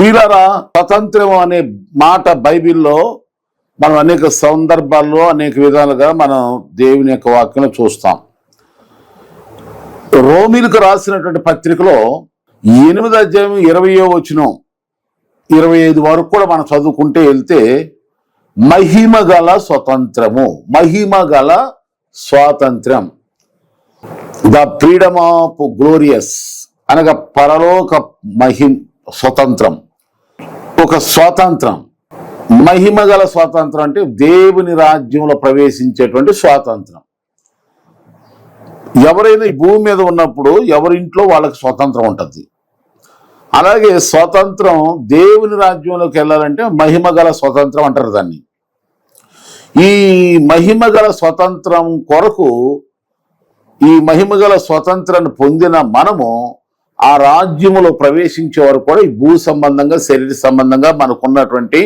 ప్రియులరా స్వతంత్రం అనే మాట బైబిల్లో మనం అనేక సందర్భాల్లో అనేక విధాలుగా మనం దేవుని యొక్క వాక్యం చూస్తాం. రోమిలకు రాసినటువంటి పత్రికలో ఎనిమిది అధ్యాయం ఇరవయో వచ్చిన ఇరవై ఐదు వరకు కూడా మనం చదువుకుంటే వెళ్తే మహిమ గల స్వతంత్రము మహిమ గల స్వాతంత్రం. ద ఫ్రీడమ్ ఆఫ్ గ్లోరియస్ అనగా పరలోక మహిం స్వతంత్రం. ఒక స్వాతంత్రం. మహిమ గల స్వాతంత్రం అంటే దేవుని రాజ్యంలో ప్రవేశించేటువంటి స్వాతంత్రం. ఎవరైనా ఈ భూమి మీద ఉన్నప్పుడు ఎవరింట్లో వాళ్ళకి స్వాతంత్రం ఉంటుంది. అలాగే స్వాతంత్రం దేవుని రాజ్యంలోకి వెళ్ళాలంటే మహిమ గల అంటారు దాన్ని. ఈ మహిమ గల కొరకు ఈ మహిమగల స్వాతంత్రాన్ని పొందిన మనము ఆ రాజ్యములో ప్రవేశించే వారు కూడా ఈ భూ సంబంధంగా శరీర సంబంధంగా మనకున్నటువంటి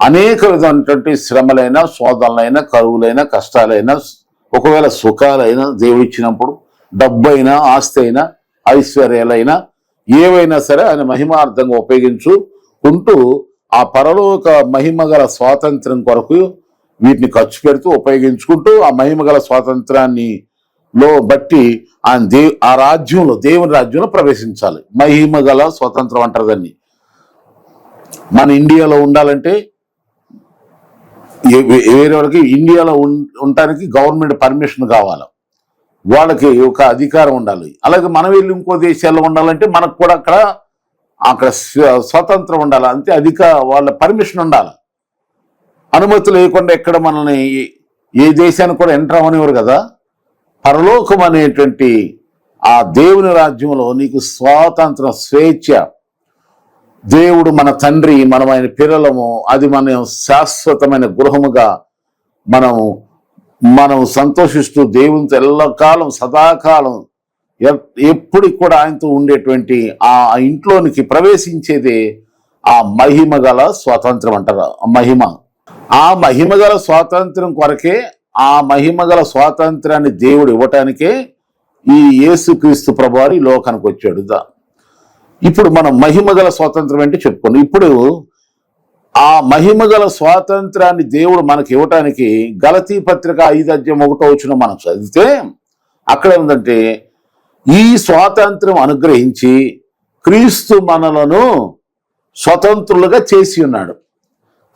అనేక విధమైనటువంటి శ్రమలైన శోధనలైన కరువులైన కష్టాలైన ఒకవేళ సుఖాలైనా దేవుడు ఇచ్చినప్పుడు డబ్బైనా ఆస్తి అయినా ఐశ్వర్యాలైనా ఏవైనా సరే ఆయన మహిమార్థంగా ఉపయోగించుకుంటూ ఆ పరలోక మహిమగల స్వాతంత్రం కొరకు వీటిని ఖర్చు పెడుతూ ఉపయోగించుకుంటూ ఆ మహిమగల స్వాతంత్రాన్ని లో బట్టి ఆ దే ఆ రాజ్యంలో దేవుని రాజ్యంలో ప్రవేశించాలి. మహిమ గల స్వతంత్రం అంటారు దాన్ని. మన ఇండియాలో ఉండాలంటే వేరే వాళ్ళకి ఇండియాలో ఉండటానికి గవర్నమెంట్ పర్మిషన్ కావాలి. వాళ్ళకి ఒక అధికారం ఉండాలి. అలాగే మనం వెళ్ళి ఇంకో దేశాల్లో ఉండాలంటే మనకు కూడా అక్కడ అక్కడ స్వ- స్వతంత్రం ఉండాలి. అంతే అధిక వాళ్ళ పర్మిషన్ ఉండాలి. అనుమతి లేకుండా ఎక్కడ మనల్ని ఏ- ఏ దేశానికి కూడా ఎంటర్ అవనివ్వరు కదా. పరలోకం అనేటువంటి ఆ దేవుని రాజ్యంలో నీకు స్వాతంత్రం స్వేచ్ఛ. దేవుడు మన తండ్రి మనం ఆయన పిల్లలము అది మన శాశ్వతమైన గృహముగా మనము మనం సంతోషిస్తూ దేవునితో ఎల్లకాలం సదాకాలం ఎప్పటికి కూడా ఆయనతో ఉండేటువంటి ఆ ఇంట్లోనికి ప్రవేశించేదే ఆ మహిమ గల స్వాతంత్రం అంటారు. మహిమ. ఆ మహిమ గల స్వాతంత్రం కొరకే ఆ మహిమ గల స్వాతంత్రాన్ని దేవుడు ఇవ్వటానికే ఈ యేసుక్రీస్తు ప్రభువారు ఈ లోకానికి వచ్చాడు. దా- ఇప్పుడు మనం మహిమగల స్వాతంత్రం అంటే చెప్పుకున్నాం ఇప్పుడు ఆ మహిమగల స్వాతంత్రాన్ని దేవుడు మనకి ఇవ్వటానికి గలతీ పత్రిక ఐదు ఒకటో వచ్చిన మనం చదివితే అక్కడ ఏంటంటే ఈ స్వాతంత్రం అనుగ్రహించి క్రీస్తు మనలను స్వతంత్రులుగా చేసి ఉన్నాడు.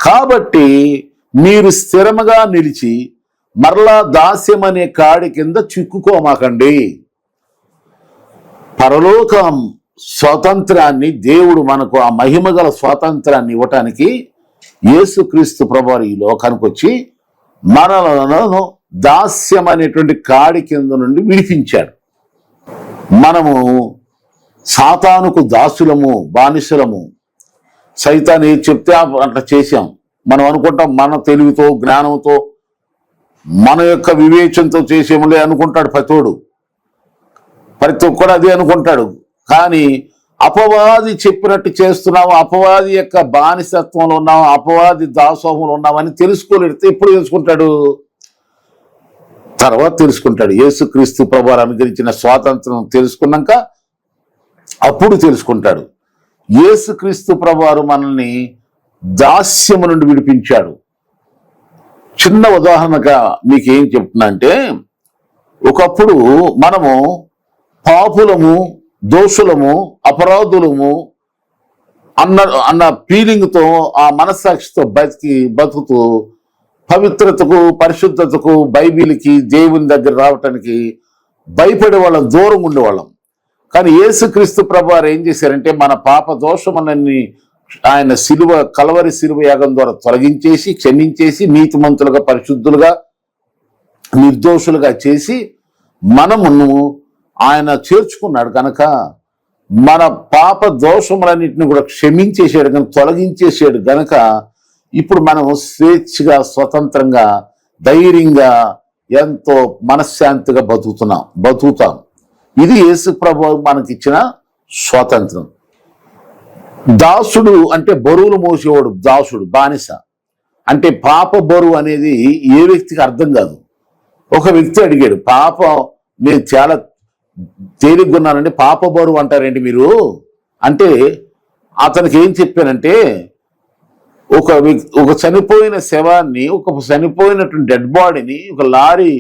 కాబట్టి మీరు స్థిరముగా నిలిచి మరలా దాస్యం అనే కాడి కింద చిక్కుకోమాకండి. పరలోకం స్వాతంత్రాన్ని దేవుడు మనకు ఆ మహిమగల స్వాతంత్రాన్ని ఇవ్వటానికి యేసుక్రీస్తు ప్రభువారు ఈ లోకానికి వచ్చి మనలను దాస్యం అనేటువంటి కాడి కింద నుండి విడిపించాడు. మనము సాతానుకు దాసులము బానిసలము. సైతాన్ని చెప్తే అట్లా చేశాం. మనం అనుకుంటాం మన తెలివితో జ్ఞానంతో మన యొక్క వివేచనతో చేసేములే అనుకుంటాడు ప్రతోడు ప్రతి ఒక్కడు అదే అనుకుంటాడు. కానీ అపవాది చెప్పినట్టు చేస్తున్నావు అపవాది యొక్క బానిసత్వంలో ఉన్నావు అపవాది దాసోహంలో ఉన్నామని తెలుసుకోలేడితే ఎప్పుడు తెలుసుకుంటాడు? తర్వాత తెలుసుకుంటాడు. యేసుక్రీస్తు ప్రభు అనుగ్రహించిన స్వాతంత్రం తెలుసుకున్నాక అప్పుడు తెలుసుకుంటాడు. యేసుక్రీస్తు ప్రభువారు మనల్ని దాస్యము నుండి విడిపించాడు. చిన్న ఉదాహరణగా మీకు ఏం చెప్తున్నా అంటే ఒకప్పుడు మనము పాపులము దోషులము అపరాధులము అన్న అన్న ఫీలింగ్తో ఆ మనస్సాక్షితో బతికి బతుకుతూ పవిత్రతకు పరిశుద్ధతకు బైబిల్కి దేవుని దగ్గర రావటానికి భయపడే వాళ్ళం దూరం ఉండేవాళ్ళం. కానీ యేసుక్రీస్తు ప్రభువారు ఏం చేశారంటే మన పాప దోషములన్నీ ఆయన సిలువ కలవరి సిలువ యాగం ద్వారా తొలగించేసి క్షమించేసి నీతిమంతులుగా పరిశుద్ధులుగా నిర్దోషులుగా చేసి మనమును ఆయన చేర్చుకున్నాడు. కనుక మన పాప దోషములన్నింటిని కూడా క్షమించేసాడు కనుక తొలగించేసాడు గనక ఇప్పుడు మనం స్వేచ్ఛగా స్వతంత్రంగా ధైర్యంగా ఎంతో మనశ్శాంతిగా బతుకుతున్నాం బతుకుతాం. ఇది యేసు ప్రభు మనకిచ్చిన స్వాతంత్రం. దాసుడు అంటే బరువులు మోసేవాడు దాసుడు బానిస. అంటే పాప బరువు అనేది ఏ వ్యక్తికి అర్థం కాదు. ఒక వ్యక్తి అడిగాడు పాప నేను చాలా తేలిగ్గున్నానండి పాప బరువు అంటారేంటి మీరు? అంటే అతనికి ఏం చెప్పానంటే ఒక ఒక చనిపోయిన శవాన్ని ఒక చనిపోయినటువంటి డెడ్ బాడీని ఒక లారీ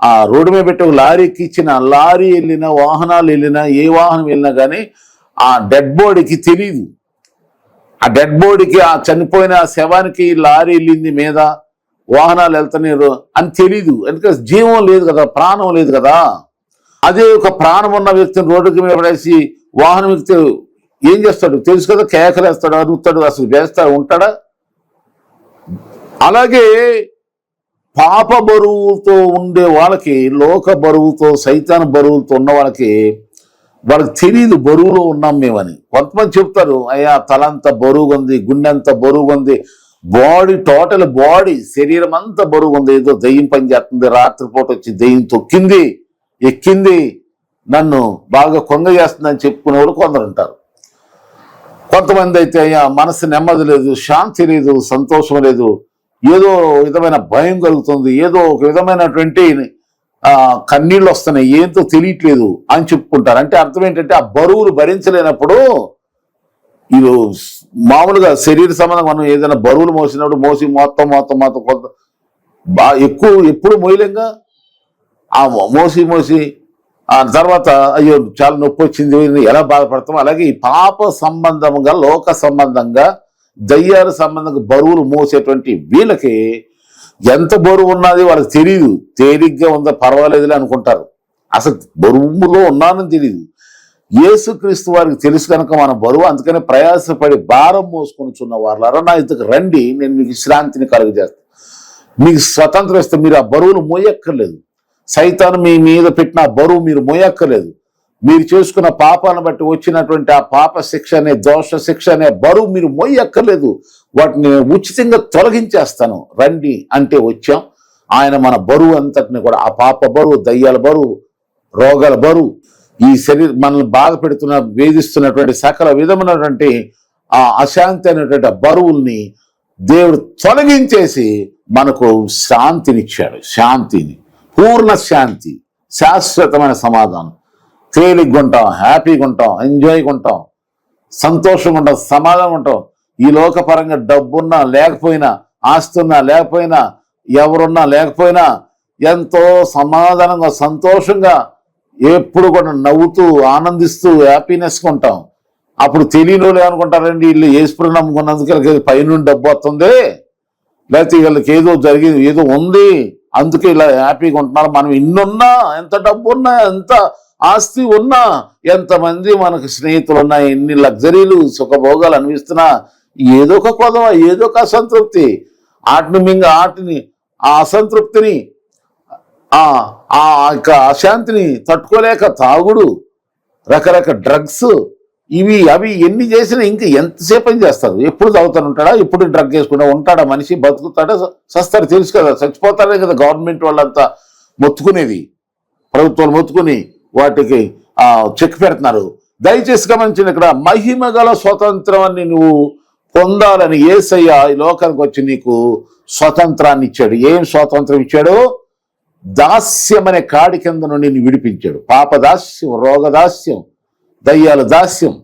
ఆ రోడ్డు మీద పెట్టి ఒక లారీకి ఇచ్చిన లారీ వెళ్ళినా వాహనాలు వెళ్ళినా ఏ వాహనం వెళ్ళినా కానీ ఆ డెడ్ బాడీకి తెలియదు ఆ డెడ్ బాడీకి ఆ చనిపోయిన శవానికి లారీ వెళ్ళింది మీద వాహనాలు వెళ్తలేరు అని తెలీదు. ఎందుకంటే జీవం లేదు కదా ప్రాణం లేదు కదా. అదే ఒక ప్రాణం ఉన్న వ్యక్తిని రోడ్డుకి మీద పడేసి వాహనం ఎక్కితే ఏం చేస్తాడు? తెలుసు కదా కేకలేస్తాడు అరుగుతాడు అసలు వేస్తాడు ఉంటాడా? అలాగే పాప బరువుతో ఉండే వాళ్ళకి లోక బరువుతో సైతాన్ బరువులతో ఉన్న వాళ్ళకి వాళ్ళకి తెలియదు బరువులో ఉన్నాం మేమని. కొంతమంది చెప్తారు అయ్యా తలంత బరువుగా ఉంది గుండె అంత బరువుగా ఉంది బాడీ టోటల్ బాడీ శరీరం అంతా బరువు ఉంది ఏదో దయ్యం పని చేస్తుంది రాత్రిపూట వచ్చి దయ్యం తొక్కింది ఎక్కింది నన్ను బాగా కొంగ చేస్తుందని చెప్పుకునేవాడు కొందరు ఉంటారు. కొంతమంది అయితే అయ్యా మనసు నెమ్మది లేదు శాంతి లేదు సంతోషం లేదు ఏదో విధమైన భయం కలుగుతుంది ఏదో ఒక విధమైనటువంటి కన్నీళ్ళు వస్తున్నాయి ఏంటో తెలియట్లేదు అని చెప్పుకుంటారు. అంటే అర్థం ఏంటంటే ఆ బరువులు భరించలేనప్పుడు ఇది మామూలుగా శరీర సంబంధం మనం ఏదైనా బరువులు మోసినప్పుడు మోసి మొత్తం మొత్తం మొత్తం కొంత బా ఎక్కువ ఎప్పుడు మోయలేంగా? ఆ మోసి మోసి ఆ తర్వాత అయ్యో చాలా నొప్పి వచ్చింది ఎలా బాధపడతాం అలాగే ఈ పాప సంబంధంగా లోక సంబంధంగా దయ్యాల సంబంధంగా బరువులు మోసేటువంటి వీళ్ళకి ఎంత బరువు ఉన్నది వాళ్ళకి తెలియదు తేలిగ్గా ఉందా పర్వాలేదులే అనుకుంటారు. అసలు బరువులో ఉన్నానని తెలియదు యేసుక్రీస్తు వారికి తెలుసు కనుక మన బరువు అందుకనే ప్రయాసపడి భారం మోసుకొని వాళ్ళారా నా ఇంతకు రండి నేను మీకు విశ్రాంతిని కలుగజేస్తాను మీకు స్వతంత్రం ఇస్తే మీరు ఆ బరువులు మోయక్కర్లేదు. సైతాను మీ మీద పెట్టిన ఆ బరువు మీరు మోయక్కర్లేదు. మీరు చేసుకున్న పాపాలను బట్టి వచ్చినటువంటి ఆ పాప శిక్ష అనే దోష శిక్ష అనే బరువు మీరు మోయక్కర్లేదు. వాటిని ఉచితంగా తొలగించేస్తాను. రండి అంటే వచ్చాం. ఆయన మన బరువు అంతటిని కూడా ఆ పాప బరువు దయ్యాల బరువు రోగాల బరువు ఈ శరీర మనల్ని బాధ పెడుతున్న వేధిస్తున్నటువంటి సకల విధమైనటువంటి ఆ అశాంతి అనేటువంటి బరువుల్ని దేవుడు తొలగించేసి మనకు శాంతినిచ్చాడు. శాంతిని. పూర్ణ శాంతి. శాశ్వతమైన సమాధానం. తేలిగ్గా ఉంటాం హ్యాపీగా ఉంటాం ఎంజాయ్గా ఉంటాం సంతోషంగా ఉంటాం సమాధానం ఉంటాం ఈ లోకపరంగా డబ్బున్నా లేకపోయినా ఆస్తున్నా లేకపోయినా ఎవరున్నా లేకపోయినా ఎంతో సమాధానంగా సంతోషంగా ఎప్పుడు కూడా నవ్వుతూ ఆనందిస్తూ హ్యాపీనెస్గా ఉంటాం. అప్పుడు తెలియని వాళ్ళు ఏమనుకుంటారండి? వీళ్ళు ఏసుపురం నమ్ముకున్నందుకు వీళ్ళకి పైనుండి డబ్బు వస్తుంది. లేకపోతే వీళ్ళకి ఏదో జరిగింది ఏదో ఉంది. అందుకే ఇలా హ్యాపీగా ఉంటున్నారు. మనం ఇన్నున్నా ఎంత డబ్బు ఉన్నా ఎంత ఆస్తి ఉన్నా ఎంతమంది మనకు స్నేహితులు ఉన్నా ఎన్ని లగ్జరీలు సుఖభోగాలు అనిపిస్తున్నా ఏదో ఒక కొదవ ఏదో ఒక అసంతృప్తి. ఆటిని మింగ ఆటిని ఆ అసంతృప్తిని ఆ యొక్క అశాంతిని తట్టుకోలేక తాగుడు రకరకాల డ్రగ్స్ ఇవి అవి ఎన్ని చేసినా ఇంకా ఎంతసేపు అని చేస్తారు ఎప్పుడు తాగుతాను ఉంటాడా ఎప్పుడు డ్రగ్ వేసుకుంటా ఉంటాడా మనిషి? బతుకుతాడా? సస్తారు తెలుసు కదా చచ్చిపోతారే కదా గవర్నమెంట్ వాళ్ళంతా మొత్తుకునేది. ప్రభుత్వాలు మొత్తుకుని వాటికి చెక్ పెడుతున్నారు. దయచేసి గమనించిన ఇక్కడ మహిమ గల స్వతంత్రాన్ని నువ్వు పొందాలని ఏసయ్య ఈ లోకానికి వచ్చి నీకు స్వతంత్రాన్ని ఇచ్చాడు. ఏం స్వాతంత్రం ఇచ్చాడు? దాస్యం అనే కాడి కింద నుండి నిన్ను విడిపించాడు. పాప దాస్యం దయ్యాల దాస్యం.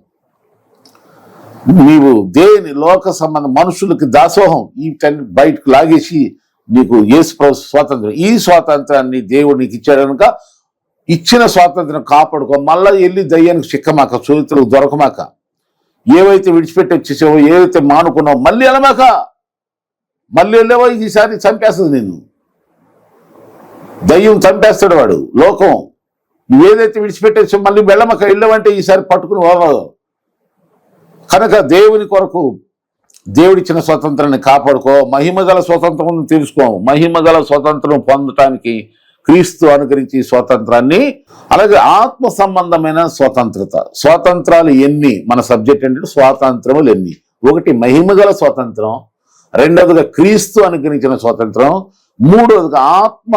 నీవు దేని లోక సంబంధం మనుషులకి దాసోహం? ఈ బయటకు లాగేసి నీకు యేసు ప్రభు స్వాతంత్రం. ఈ స్వాతంత్రాన్ని దేవుడు నీకు ఇచ్చాడు కనుక ఇచ్చిన స్వాతంత్రం కాపాడుకో. మళ్ళీ వెళ్ళి దయ్యానికి చిక్కమాక చరిత్రకు దొరకమాక. ఏవైతే విడిచిపెట్టి వచ్చేసావో ఏవైతే మానుకున్నావో మళ్ళీ వెళ్ళమాక. మళ్ళీ వెళ్ళావో ఈసారి చంపేస్తుంది నిన్ను. దయ్యం చంపేస్తాడు వాడు లోకం. నువ్వేదైతే విడిచిపెట్టేసో మళ్ళీ వెళ్ళమక వెళ్ళమంటే ఈసారి పట్టుకుని పోవాలి కనుక దేవుని కొరకు దేవుడిచ్చిన స్వతంత్రాన్ని కాపాడుకో మహిమగల స్వతంత్రం తెలుసుకో. మహిమగల స్వతంత్రం పొందటానికి క్రీస్తు అనుకరించి స్వాతంత్రాన్ని అలాగే ఆత్మ సంబంధమైన స్వతంత్రత. స్వాతంత్రాలు ఎన్ని? మన సబ్జెక్ట్ ఏంటంటే స్వాతంత్రములు ఎన్ని? ఒకటి మహిమగల స్వాతంత్రం రెండవదిగా క్రీస్తు అనుకరించిన స్వాతంత్రం మూడవదిగా ఆత్మ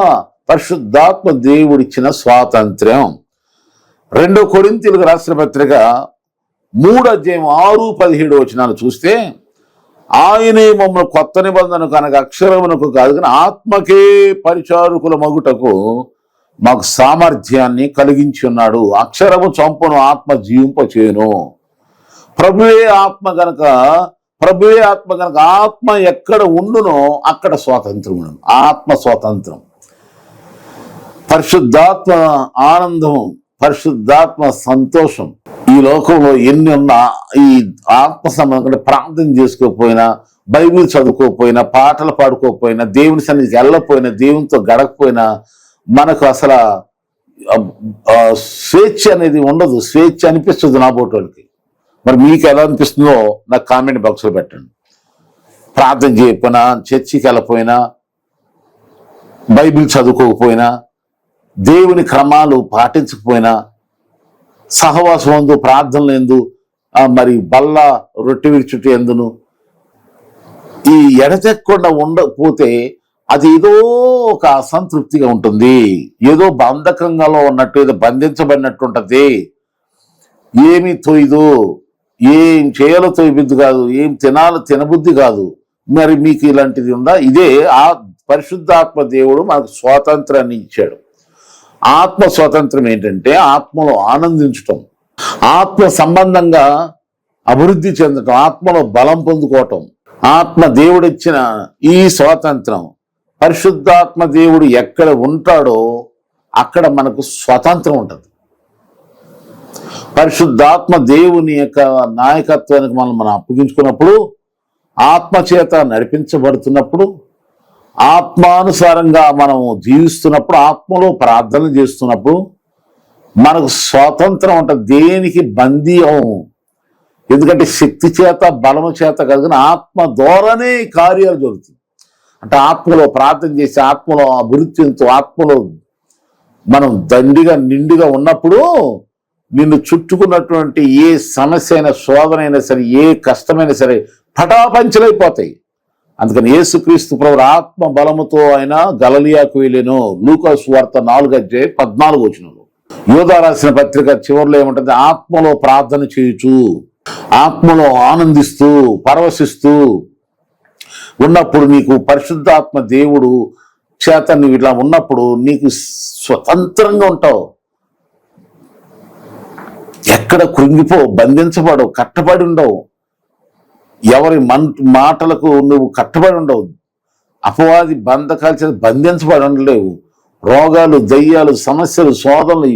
పరిశుద్ధాత్మ దేవుడిచ్చిన స్వాతంత్ర్యం రెండో కొరింతీలకు రాసిన పత్రిక మూడు అధ్యాయం ఆరు పదిహేడు వచనాలు చూస్తే ఆయనే మమ్మల్ని కొత్త నిబంధనకు అనగా అక్షరమునకు కాదు కానీ ఆత్మకే పరిచారకుల మగుటకు మాకు సామర్థ్యాన్ని కలిగించి ఉన్నాడు. అక్షరము చంపును ఆత్మ జీవింపచేయును. ప్రభువే ఆత్మ గనక ప్రభువే ఆత్మ గనక ఆత్మ ఎక్కడ ఉండునో అక్కడ స్వాతంత్రం ఆత్మ స్వాతంత్రం. పరిశుద్ధాత్మ ఆనందం పరిశుద్ధాత్మ సంతోషం. ఈ లోకంలో ఎన్ని ఉన్నా ఈ ఆత్మ సంబంధం ప్రార్థన చేసుకోకపోయినా బైబిల్ చదువుకోకపోయినా పాటలు పాడుకోకపోయినా దేవుని సన్నిధి వెళ్ళకపోయినా దేవునితో గడకపోయినా మనకు అసలు స్వేచ్ఛ అనేది ఉండదు. స్వేచ్ఛ అనిపిస్తుంది నా బోటోళ్ళకి. మరి మీకు ఎలా అనిపిస్తుందో నాకు కామెంట్ బాక్స్లో పెట్టండి. ప్రార్థన చేయకపోయినా చర్చికి వెళ్ళకపోయినా బైబిల్ చదువుకోకపోయినా దేవుని క్రమాలు పాటించకపోయినా సహవాసం ఎందు ప్రార్థనలు ఎందు మరి బల్ల రొట్టె విరుచుటి ఎందును? ఈ ఎడతెక్కకుండా ఉండకపోతే అది ఏదో ఒక అసంతృప్తిగా ఉంటుంది. ఏదో బంధకంగాలో ఉన్నట్టు ఏదో బంధించబడినట్టు ఉంటుంది. ఏమి తొయ్యదు ఏం చేయాలో తొయ్యబుద్ధి కాదు ఏం తినాలో తినబుద్ధి కాదు. మరి మీకు ఇలాంటిది ఉందా? ఇదే ఆ పరిశుద్ధాత్మ దేవుడు మనకు స్వాతంత్రాన్ని ఇచ్చాడు. ఆత్మ స్వాతంత్రం ఏంటంటే ఆత్మలో ఆనందించటం ఆత్మ సంబంధంగా అభివృద్ధి చెందటం ఆత్మలో బలం పొందుకోవటం ఆత్మ దేవుడిచ్చిన ఈ స్వాతంత్రం పరిశుద్ధాత్మ దేవుడు ఎక్కడ ఉంటాడో అక్కడ మనకు స్వతంత్రం ఉంటుంది. పరిశుద్ధాత్మ దేవుని యొక్క నాయకత్వానికి మనం మనం అప్పగించుకున్నప్పుడు ఆత్మ చేత నడిపించబడుతున్నప్పుడు ఆత్మానుసారంగా మనం జీవిస్తున్నప్పుడు ఆత్మలో ప్రార్థన చేస్తున్నప్పుడు మనకు స్వాతంత్రం ఉంటుంది దేనికి బందీ అవము ఎందుకంటే శక్తి చేత బలము చేత కలిగిన ఆత్మ ద్వారానే కార్యాలు జరుగుతుంది అంటే ఆత్మలో ప్రార్థన చేసి ఆత్మలో అభివృద్ధితో ఆత్మలో మనం దండిగా నిండుగా ఉన్నప్పుడు నిన్ను చుట్టుకున్నటువంటి ఏ సమస్య అయినా శోధన అయినా సరే ఏ కష్టమైనా సరే పటాపంచలైపోతాయి. అందుకని యేసుక్రీస్తు ప్రభు ఆత్మ బలముతో ఆయన గలలియాకు వెళ్ళాను. లూకాస్ వార్త నాలుగు అధ్యాయ పద్నాలుగు వచ్చినలు యోధా రాసిన పత్రిక చివరిలో ఏముంటుంది? ఆత్మలో ప్రార్థన చేయుచు ఆత్మలో ఆనందిస్తూ పరవశిస్తూ ఉన్నప్పుడు నీకు పరిశుద్ధాత్మ దేవుడు చేత నువ్వు ఇట్లా ఉన్నప్పుడు నీకు స్వతంత్రంగా ఉంటావు. ఎక్కడ కృంగిపో బంధించబడవు కట్టబడి ఉండవు. ఎవరి మన్ మాటలకు నువ్వు కట్టబడి ఉండవు. అపవాది బంధకాలు చేత బంధించబడి ఉండలేవు. రోగాలు దయ్యాలు సమస్యలు శోధనలు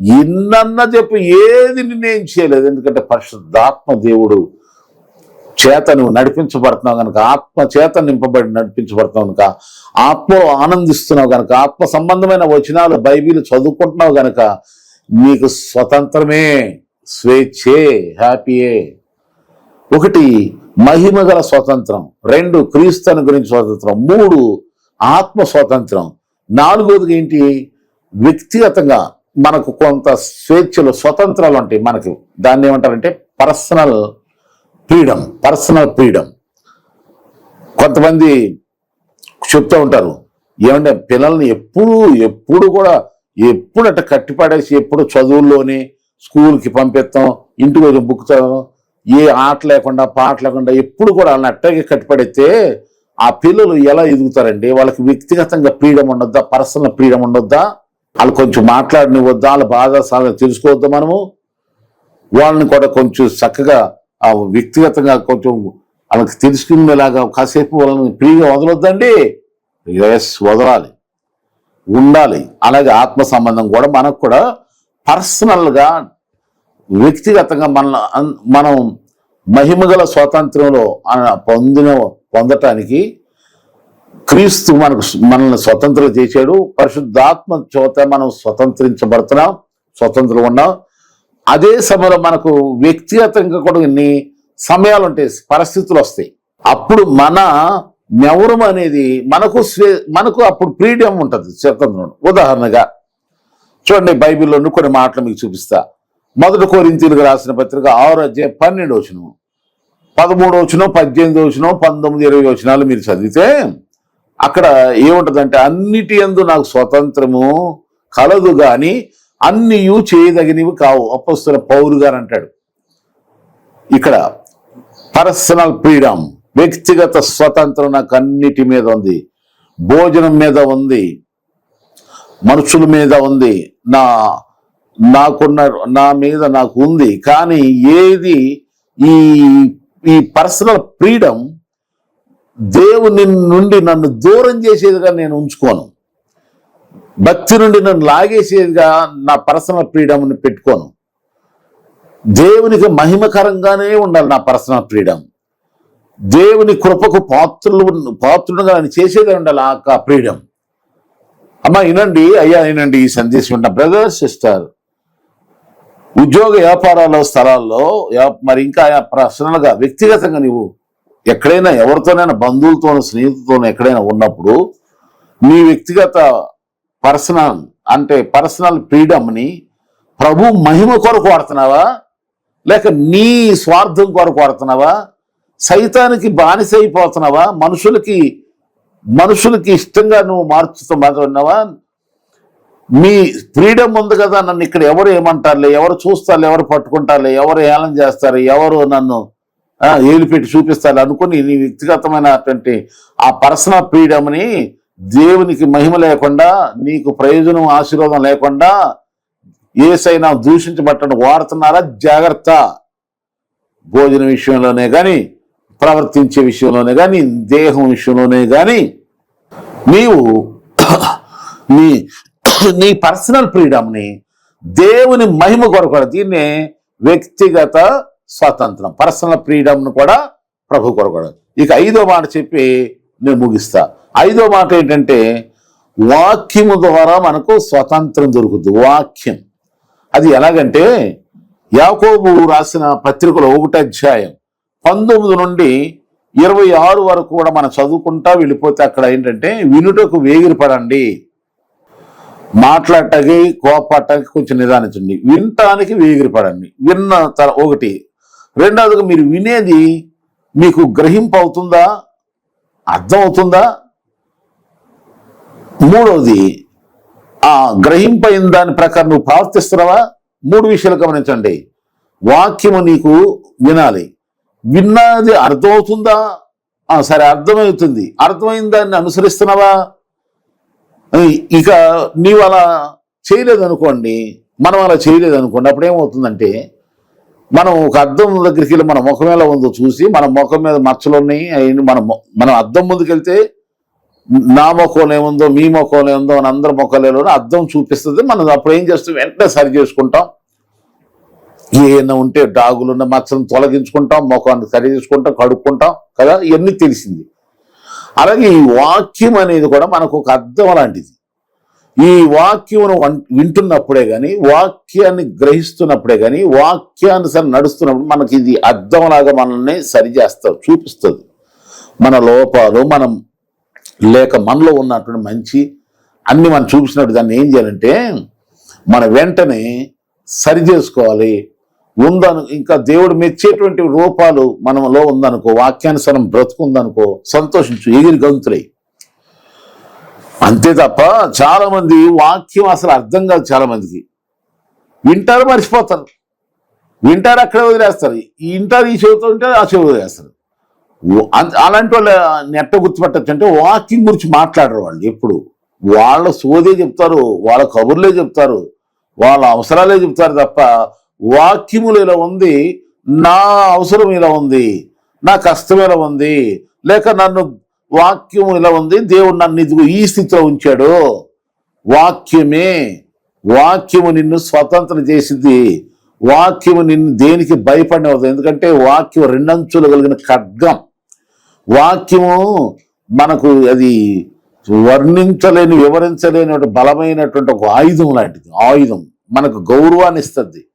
ఎన్నన్నా చెప్పు ఏది నిర్ణయం చేయలేదు. ఎందుకంటే పరిశుద్ధాత్మ దేవుడు చేత నువ్వు నడిపించబడుతున్నావు కనుక ఆత్మ చేత నింపబడి నడిపించబడుతున్నావు కనుక ఆత్మ ఆనందిస్తున్నావు కనుక ఆత్మ సంబంధమైన వచనాలు బైబిల్ చదువుకుంటున్నావు కనుక నీకు స్వతంత్రమే స్వేచ్ఛే హ్యాపీయే. ఒకటి మహిమ గల స్వాతంత్రం రెండు క్రీస్తుని గురించి స్వతంత్రం మూడు ఆత్మ స్వాతంత్రం. నాలుగోది ఏంటి? వ్యక్తిగతంగా మనకు కొంత స్వేచ్ఛలు స్వతంత్రాలు ఉంటాయి మనకి. దాన్ని ఏమంటారంటే పర్సనల్ ఫ్రీడమ్ పర్సనల్ ఫ్రీడమ్. కొంతమంది చెప్తూ ఉంటారు ఏమంటే పిల్లల్ని ఎప్పుడు ఎప్పుడు కూడా ఎప్పుడు అట్ట కట్టిపడేసి ఎప్పుడు చదువుల్లోనే స్కూల్కి పంపిస్తాం ఇంటికి కొంచెం బుక్ చదవడం ఏ ఆట లేకుండా పాట లేకుండా ఎప్పుడు కూడా వాళ్ళని అట్టగే కట్టిపడితే ఆ పిల్లలు ఎలా ఎదుగుతారండి? వాళ్ళకి వ్యక్తిగతంగా ఫ్రీడమ్ ఉండొద్దా? పర్సనల్ ఫ్రీడమ్ ఉండొద్దా? వాళ్ళు కొంచెం మాట్లాడనివద్దా వాళ్ళ బాధ సాధన తెలుసుకోవద్దా మనము? వాళ్ళని కూడా కొంచెం చక్కగా ఆ వ్యక్తిగతంగా కొంచెం వాళ్ళకి తెలుసుకునేలాగా కాసేపు వాళ్ళని ఫ్రీగా వదలొద్దండి. ఎస్ వదలాలి. ఉండాలి. అలాగే ఆత్మ సంబంధం కూడా మనకు కూడా పర్సనల్గా వ్యక్తిగతంగా మన మనం మహిమగల స్వాతంత్రంలో ఆ పొందిన పొందటానికి క్రీస్తు మనకు మనల్ని స్వతంత్రం చేశాడు. పరిశుద్ధాత్మ చోత మనం స్వతంత్రించబడుతున్నాం స్వతంత్రం ఉన్నాం. అదే సమయంలో మనకు వ్యక్తిగతంగా కూడా ఇన్ని సమయాలు ఉంటాయి పరిస్థితులు వస్తాయి. అప్పుడు మన నెవరం అనేది మనకు స్వే మనకు అప్పుడు ఫ్రీడమ్ ఉంటుంది స్వతంత్రం ఉదాహరణగా చూడండి బైబిల్లో కొన్ని మాటలు మీకు చూపిస్తా. మొదటి కోరింతీలకు రాసిన పత్రిక ఆరు అధ్యాయం పన్నెండు వచ్చిన పదమూడు వచ్చిన పద్దెనిమిది వచనం పంతొమ్మిది ఇరవై వచనాలు మీరు చదివితే అక్కడ ఏముంటుందంటే అన్నిటి యందు నాకు స్వతంత్రము కలదు కానీ అన్నియు చేయదగినవి కావు. అప్పస్తున్న పౌరు గారు అంటాడు. ఇక్కడ పర్సనల్ ఫ్రీడమ్ వ్యక్తిగత స్వతంత్రం నాకు అన్నిటి మీద ఉంది. భోజనం మీద ఉంది. మనుషుల మీద ఉంది. నా నాకున్న నా మీద నాకు ఉంది కానీ ఏది ఈ ఈ పర్సనల్ ఫ్రీడమ్ దేవుని నుండి నన్ను దూరం చేసేదిగా నేను ఉంచుకోను. భక్తి నుండి నన్ను లాగేసేదిగా నా పర్సనల్ ఫ్రీడమ్ని పెట్టుకోను. దేవునికి మహిమకరంగానే ఉండాలి నా పర్సనల్ ఫ్రీడమ్. దేవుని కృపకు పాత్రులు పాత్రుడుగా నేను చేసేదే ఉండాలి ఆ ఫ్రీడమ్. అమ్మ వినండి. అయ్యా వినండి ఈ సందేశం ఉంటా బ్రదర్ సిస్టర్. ఉద్యోగ వ్యాపారాల స్థలాల్లో మరి ఇంకా ప్రశ్నలుగా వ్యక్తిగతంగా నీవు ఎక్కడైనా ఎవరితోనైనా బంధువులతోనూ స్నేహితులతోనూ ఎక్కడైనా ఉన్నప్పుడు నీ వ్యక్తిగత పర్సనల్ అంటే పర్సనల్ ఫ్రీడమ్ని ప్రభు మహిమ కొరకు వాడుతున్నావా? లేక నీ స్వార్థం కొరకు వాడుతున్నావా? సైతానికి బానిస అయిపోతున్నావా? మనుషులకి మనుషులకి ఇష్టంగా నువ్వు మార్చుతూ మాట్లాడినావా? మీ ఫ్రీడమ్ ఉంది కదా నన్ను ఇక్కడ ఎవరు ఏమంటారులే ఎవరు చూస్తారులే ఎవరు పట్టుకుంటారులే ఎవరు ఏలం చేస్తారు ఎవరు నన్ను ఏలిపెట్టి చూపిస్తారు అనుకుని నీ వ్యక్తిగతమైనటువంటి ఆ పర్సనల్ ఫ్రీడమ్ని దేవునికి మహిమ లేకుండా నీకు ప్రయోజనం ఆశీర్వాదం లేకుండా ఏసైనా దూషించబట్టడం వాడుతున్నారా? జాగ్రత్త. భోజన విషయంలోనే కానీ ప్రవర్తించే విషయంలోనే కానీ దేహం విషయంలోనే కానీ నీవు నీ నీ పర్సనల్ ఫ్రీడమ్ని దేవుని మహిమ కొరకు దీన్నే వ్యక్తిగత స్వాతంత్రం పర్సనల్ ఫ్రీడమ్ను కూడా ప్రభు కొరకు ఇక ఐదో మాట చెప్పి నేను ముగిస్తా. ఐదో మాట ఏంటంటే వాక్యము ద్వారా మనకు స్వతంత్రం దొరుకుతుంది. వాక్యం. అది ఎలాగంటే యాకోబు రాసిన పత్రికలో ఒకటి అధ్యాయం పంతొమ్మిది నుండి ఇరవై ఆరు వరకు కూడా మనం చదువుకుంటా వెళ్ళిపోతే అక్కడ ఏంటంటే వినుటకు వేగిరపడండి మాట్లాడటానికి కోపడటానికి కొంచెం నిదానించండి. వినటానికి వేగిరపడండి. విన్న తర ఒకటి. రెండవదిగా మీరు వినేది మీకు గ్రహింపు అవుతుందా? అర్థం అవుతుందా? మూడవది ఆ గ్రహింపైన దాని ప్రకారం నువ్వు ప్రవర్తిస్తున్నావా మూడు విషయాలు గమనించండి. వాక్యము నీకు వినాలి. విన్నది అర్థమవుతుందా? సరే అర్థమవుతుంది. అర్థమైన దాన్ని అనుసరిస్తున్నావా? ఇక నీవు అలా చేయలేదు అనుకోండి మనం అలా చేయలేదు అనుకోండి అప్పుడు ఏమవుతుందంటే మనం ఒక అద్దం దగ్గరికి వెళ్ళి మన ముఖం ఎలా ఉందో చూసి మన ముఖం మీద మచ్చలు ఉన్నాయి అవి మన మనం అద్దం ముందుకెళ్తే నా ముఖం ఏముందో మీ ముఖం ఏముందో మన అందరి ముఖంలో అద్దం చూపిస్తుంది. మనం అప్పుడు ఏం చేస్తాం? వెంటనే సరి చేసుకుంటాం. ఏమైనా ఉంటే డాగులున్న మచ్చలను తొలగించుకుంటాం ముఖాన్ని సరి చేసుకుంటాం కడుక్కుంటాం కదా? ఇవన్నీ తెలిసింది. అలాగే ఈ వాక్యం అనేది కూడా మనకు ఒక అర్థం లాంటిది. ఈ వాక్యమును వింటున్నప్పుడే కానీ వాక్యాన్ని గ్రహిస్తున్నప్పుడే కానీ వాక్యానుసారం నడుస్తున్నప్పుడు మనకి ఇది అర్థంలాగా మనల్ని సరిచేస్తారు చూపిస్తుంది. మన లోపాలు మనం లేక మనలో ఉన్నటువంటి మంచి అన్ని మనం చూపించినట్టు దాన్ని ఏం చేయాలంటే మన వెంటనే సరి చేసుకోవాలి. ఉందను ఇంకా దేవుడు మెచ్చేటువంటి రూపాలు మనలో ఉందనుకో వాక్యానుసారం బ్రతుకుందనుకో సంతోషించు ఎగిరి గంతులై. అంతే తప్ప చాలా మంది వాక్యం అసలు అర్థం కాదు చాలా మందికి వింటారు మర్చిపోతారు. వింటారు అక్కడే వదిలేస్తారు. ఈ వింటారు ఈ చెవితో ఉంటే ఆ చెవి వదిలేస్తారు. అలాంటి వాళ్ళు నెట్ట గుర్తుపెట్టచ్చు అంటే వాకింగ్ గురించి మాట్లాడరు వాళ్ళు ఎప్పుడు. వాళ్ళ సోదే చెప్తారు వాళ్ళ కబుర్లే చెప్తారు వాళ్ళ అవసరాలే చెప్తారు తప్ప వాక్యములు ఇలా ఉంది నా అవసరం ఇలా ఉంది నా కష్టం ఇలా ఉంది లేక నన్ను వాక్యం ఇలా ఉంది దేవుడు నన్ను ఇదిగో ఈ స్థితిలో ఉంచాడు. వాక్యమే వాక్యము నిన్ను స్వతంత్రం చేసింది. వాక్యము నిన్ను దేనికి భయపడినవద్దు ఎందుకంటే వాక్యం రెండంచులు కలిగిన ఖడ్గం. వాక్యము మనకు అది వర్ణించలేని వివరించలేని బలమైనటువంటి ఒక ఆయుధం లాంటిది. ఆయుధం మనకు గౌరవాన్ని ఇస్తుంది.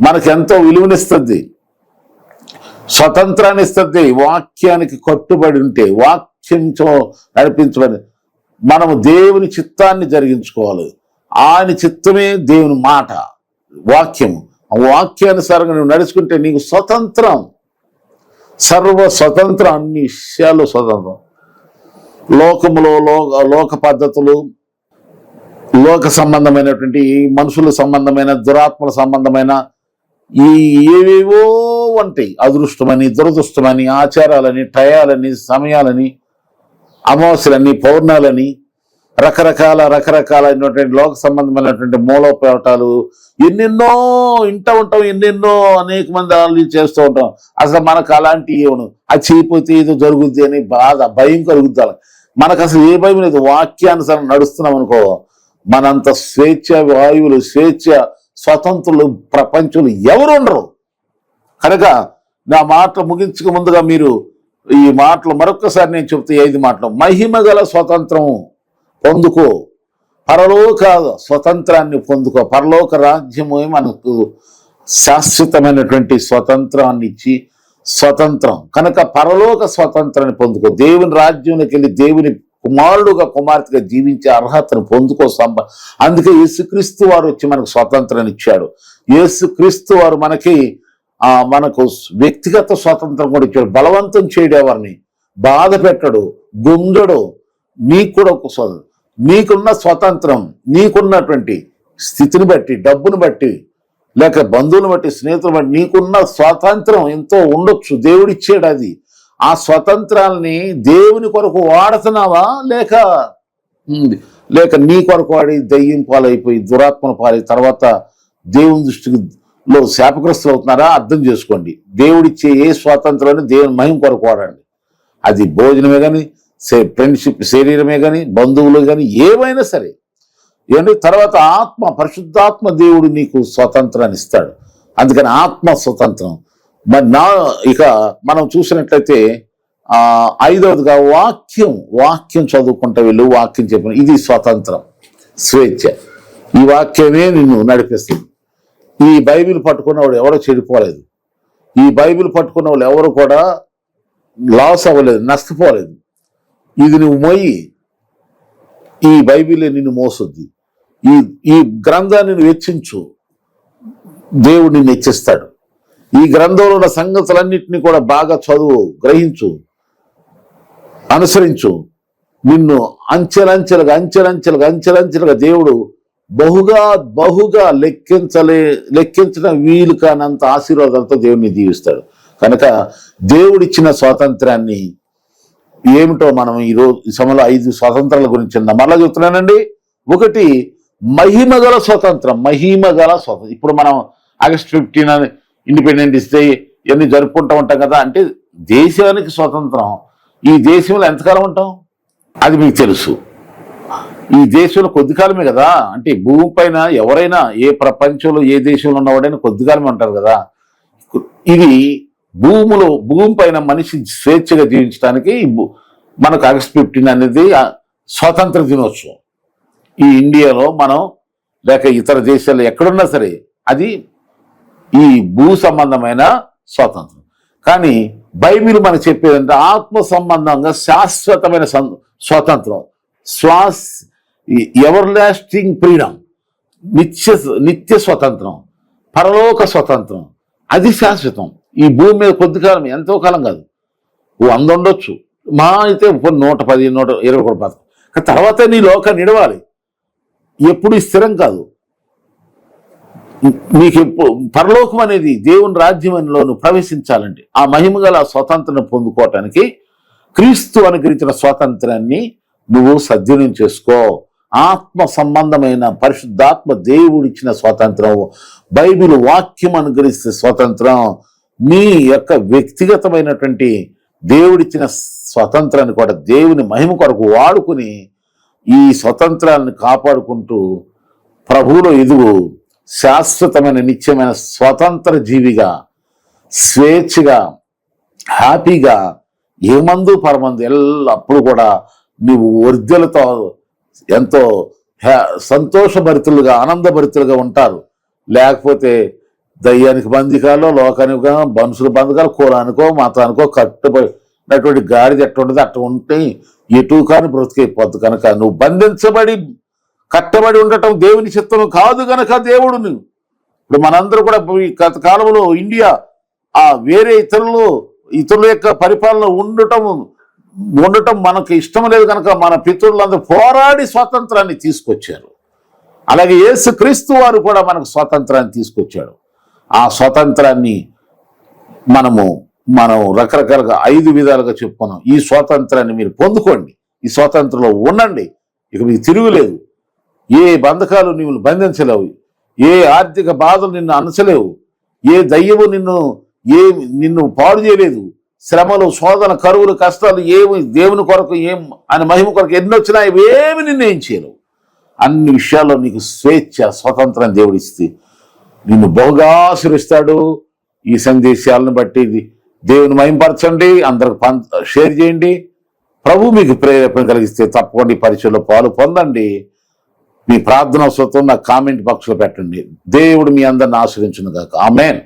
మనకు ఎంతో విలువనిస్తుంది. స్వతంత్రాన్ని ఇస్తుంది వాక్యానికి కట్టుబడి ఉంటే వాక్యంతో నడిపించబడి మనము దేవుని చిత్తాన్ని జరిగించుకోవాలి. ఆయన చిత్తమే దేవుని మాట వాక్యము ఆ వాక్యానుసారంగా నువ్వు నడుచుకుంటే నీకు స్వతంత్రం. సర్వ స్వతంత్రం అన్ని విషయాలు స్వతంత్రం. లోకములో లోక లోక పద్ధతులు లోక సంబంధమైనటువంటి మనుషుల సంబంధమైన దురాత్మల సంబంధమైన ఈ ఏవేవో ఉంటాయి. అదృష్టమని దురదృష్టమని ఆచారాలని టయాలని సమయాలని అమావాస్యలని పౌర్ణాలని రకరకాల రకరకాలైనటువంటి లోక సంబంధమైనటువంటి మూలోపేటాలు ఎన్నెన్నో ఇంట ఉంటాం ఎన్నెన్నో అనేక మంది ఆలోచన చేస్తూ ఉంటాం. అసలు మనకు అలాంటి ఏమను అది చేయకపోతే ఏదో జరుగుద్ది అని బాధ భయం కలుగుతారు మనకు అసలు ఏ భయం లేదు. వాక్యానుసారం నడుస్తున్నాం అనుకో మనంత స్వేచ్ఛ వాయువులు స్వేచ్ఛ స్వతంత్రులు ప్రపంచంలో ఎవరు ఉండరు. కనుక నా మాటలు ముగించక ముందుగా మీరు ఈ మాటలు మరొకసారి నేను చెబుతే ఐదు మాటలు. మహిమ గల స్వతంత్రం పొందుకో. పరలోక స్వతంత్రాన్ని పొందుకో. పరలోక రాజ్యము మనకు శాశ్వతమైనటువంటి స్వతంత్రాన్ని ఇచ్చి స్వతంత్రం. కనుక పరలోక స్వతంత్రాన్ని పొందుకో. దేవుని రాజ్యంలోకి వెళ్ళి దేవుని కుమారుడుగా కుమార్తెగా జీవించే అర్హతను పొందుకోసం అందుకే యేసుక్రీస్తు వారు వచ్చి మనకు స్వాతంత్రాన్ని ఇచ్చాడు. యేసుక్రీస్తు వారు మనకి మనకు వ్యక్తిగత స్వాతంత్రం కూడా ఇచ్చాడు. బలవంతం చేయడేవారిని. బాధ పెట్టడు గుండడు. నీకు కూడా ఒక నీకున్న స్వాతంత్రం నీకున్నటువంటి స్థితిని బట్టి డబ్బును బట్టి లేక బంధువులను బట్టి స్నేహితులను బట్టి నీకున్న స్వాతంత్రం ఎంతో ఉండొచ్చు. దేవుడిచ్చాడు అది. ఆ స్వతంత్రాల్ని దేవుని కొరకు వాడుతున్నావా? లేక లేక నీ కొరకు వాడి దయ్యం పాలైపోయి దురాత్మల పాలై తర్వాత దేవుని దృష్టికి లో శాపగ్రస్తులు అవుతున్నారా? అర్థం చేసుకోండి. దేవుడిచ్చే ఏ స్వాతంత్రాన్ని దేవుని మహిమ కొరకు వాడండి. అది భోజనమే కానీ ఫ్రెండ్షిప్ శరీరమే కానీ బంధువులు కానీ ఏమైనా సరే. ఏమంటే తర్వాత ఆత్మ పరిశుద్ధాత్మ దేవుడు నీకు స్వతంత్రాన్ని ఇస్తాడు. అందుకని ఆత్మ స్వతంత్రం. మరి నా ఇక మనం చూసినట్లయితే ఐదవదిగా వాక్యం వాక్యం చదువుకుంటూ వెళ్ళు వాక్యం చెప్పిన ఇది స్వతంత్రం స్వేచ్ఛ. ఈ వాక్యమే నిన్ను నడిపిస్తుంది. ఈ బైబిల్ పట్టుకున్న వాడు ఎవడో చెడిపోలేదు. ఈ బైబిల్ పట్టుకున్న వాళ్ళు ఎవరు కూడా లాస్ అవ్వలేదు నష్టపోలేదు. ఇది నువ్వు మోయి ఈ బైబిలే నిన్ను మోసుద్ది. ఈ ఈ గ్రంథాన్ని నువ్వు వెచ్చించు దేవుడు నిన్ను హెచ్చిస్తాడు. ఈ గ్రంథంలో ఉన్న సంగతులన్నింటినీ కూడా బాగా చదువు గ్రహించు అనుసరించు. నిన్ను అంచెలంచెలుగా అంచెలంచెలుగా అంచెలంచెలుగా దేవుడు బహుగా బహుగా లెక్కించలే లెక్కించడం వీలు కానంత ఆశీర్వాదాలతో దేవుడిని దీవిస్తాడు. కనుక దేవుడిచ్చిన స్వాతంత్రాన్ని ఏమిటో మనం ఈ రోజు ఈ సమయంలో ఐదు స్వాతంత్రాల గురించి మరలా చెప్తున్నానండి. ఒకటి మహిమగల స్వతంత్రం మహిమగల స్వతంత్రం. ఇప్పుడు మనం ఆగస్ట్ ఫిఫ్టీన్ అని ఇండిపెండెంట్ డే ఇవన్నీ జరుపుకుంటూ ఉంటాం కదా అంటే దేశానికి స్వతంత్రం. ఈ దేశంలో ఎంతకాలం ఉంటాం? అది మీకు తెలుసు. ఈ దేశంలో కొద్ది కాలమే కదా. అంటే భూమి పైన ఎవరైనా ఏ ప్రపంచంలో ఏ దేశంలో ఉన్నవాడైనా కొద్ది కాలమే ఉంటారు కదా. ఇది భూములో భూమి పైన మనిషి స్వేచ్ఛగా జీవించడానికి భూ- మనకు ఆగస్ట్ ఫిఫ్టీన్ అనేది స్వాతంత్ర దినోత్సవం. ఈ ఇండియాలో మనం లేక ఇతర దేశాల్లో ఎక్కడున్నా సరే అది ఈ భూ సంబంధమైన స్వాతంత్రం. కానీ బైబిల్ మనకు చెప్పేదంటే ఆత్మ సంబంధంగా శాశ్వతమైన స్వాతంత్రం. శ్వాస్ ఎవర్ లాస్టింగ్ ఫ్రీడమ్. నిత్య నిత్య స్వతంత్రం. పరలోక స్వతంత్రం. అది శాశ్వతం. ఈ భూమి మీద కొద్ది కాలం ఎంతో కాలం కాదు. ఓ అంద ఉండొచ్చు. మా అయితే నూట పది నూట ఇరవై కూడా బతకం. తర్వాత నీ లోకాన్ని నిడవాలి ఎప్పుడు స్థిరం కాదు. నీకు ఎప్పుడు పరలోకం అనేది దేవుని రాజ్యంలోను ప్రవేశించాలండి. ప్రవేశించాలంటే ఆ మహిమ గల స్వాతంత్రం పొందుకోవటానికి క్రీస్తు అనుగ్రహించిన స్వాతంత్రాన్ని నువ్వు సద్వినియోగం చేసుకో. ఆత్మ సంబంధమైన పరిశుద్ధాత్మ దేవుడిచ్చిన స్వాతంత్రం బైబిల్ వాక్యం అనుగ్రహిస్తే స్వాతంత్రం మీ యొక్క వ్యక్తిగతమైనటువంటి దేవుడిచ్చిన స్వాతంత్రాన్ని కూడా దేవుని మహిమ కొరకు వాడుకుని ఈ స్వతంత్రాన్ని కాపాడుకుంటూ ప్రభువులో ఎదుగు. శాశ్వతమైన నిత్యమైన స్వతంత్ర జీవిగా స్వేచ్ఛగా హ్యాపీగా ఏమందు పరమందు ఎల్లప్పుడు కూడా నీవు వర్ధలతో ఎంతో హ్యా- సంతోషభరితులుగా ఆనందభరితులుగా ఉంటారు. లేకపోతే దయ్యానికి బంధికాలో లోకానికి గా- మనుషుల బంధకాలు కులానికో మతానికో కట్టుబడినటువంటి గాడిద ఎట్ట అట్ట ఉంటే ఎటు కాని బ్రతికైపోద్దు. కనుక నువ్వు బంధించబడి కట్టబడి ఉండటం దేవుని చిత్తం కాదు గనక దేవుడు ఇప్పుడు మనందరూ కూడా ఈ గత కాలంలో ఇండియా ఆ వేరే ఇతరులు ఇతరుల యొక్క పరిపాలన ఉండటం ఉండటం మనకు ఇష్టం లేదు కనుక మన పితృలందరూ పోరాడి స్వాతంత్రాన్ని తీసుకొచ్చారు. అలాగే యేసు క్రీస్తు వారు కూడా మనకు స్వాతంత్రాన్ని తీసుకొచ్చాడు. ఆ స్వాతంత్రాన్ని మనము మనం రకరకాలుగా ఐదు విధాలుగా చెప్పుకున్నాం. ఈ స్వాతంత్రాన్ని మీరు పొందుకోండి. ఈ స్వాతంత్రంలో ఉండండి. ఇక మీకు తిరుగులేదు. ఏ బంధకాలు నీవు బంధించలేవు. ఏ ఆర్థిక బాధలు నిన్ను అనచలేవు ఏ దయ్యము నిన్ను ఏ నిన్ను పాడు చేయలేదు. శ్రమలు శోధన కరువులు కష్టాలు ఏమి దేవుని కొరకు ఏం అని మహిమ కొరకు ఎన్ని వచ్చినా ఇవేమి నిన్ను చేయలేవు. అన్ని విషయాల్లో నీకు స్వేచ్ఛ స్వతంత్రం దేవుడిస్తే నిన్ను బహుగా ఆశీర్విస్తాడు ఈ సందేశాలను బట్టి ఇది దేవుని మహింపరచండి. అందరికి పం షేర్ చేయండి. ప్రభు మీకు ప్రేరేపణ కలిగిస్తే తప్పకుండా ఈ పాలు పొందండి. మీ ప్రార్థన స్వతం నా కామెంట్ బాక్స్లో పెట్టండి. దేవుడు మీ అందరిని ఆశ్రయించును కాక ఆమెన్.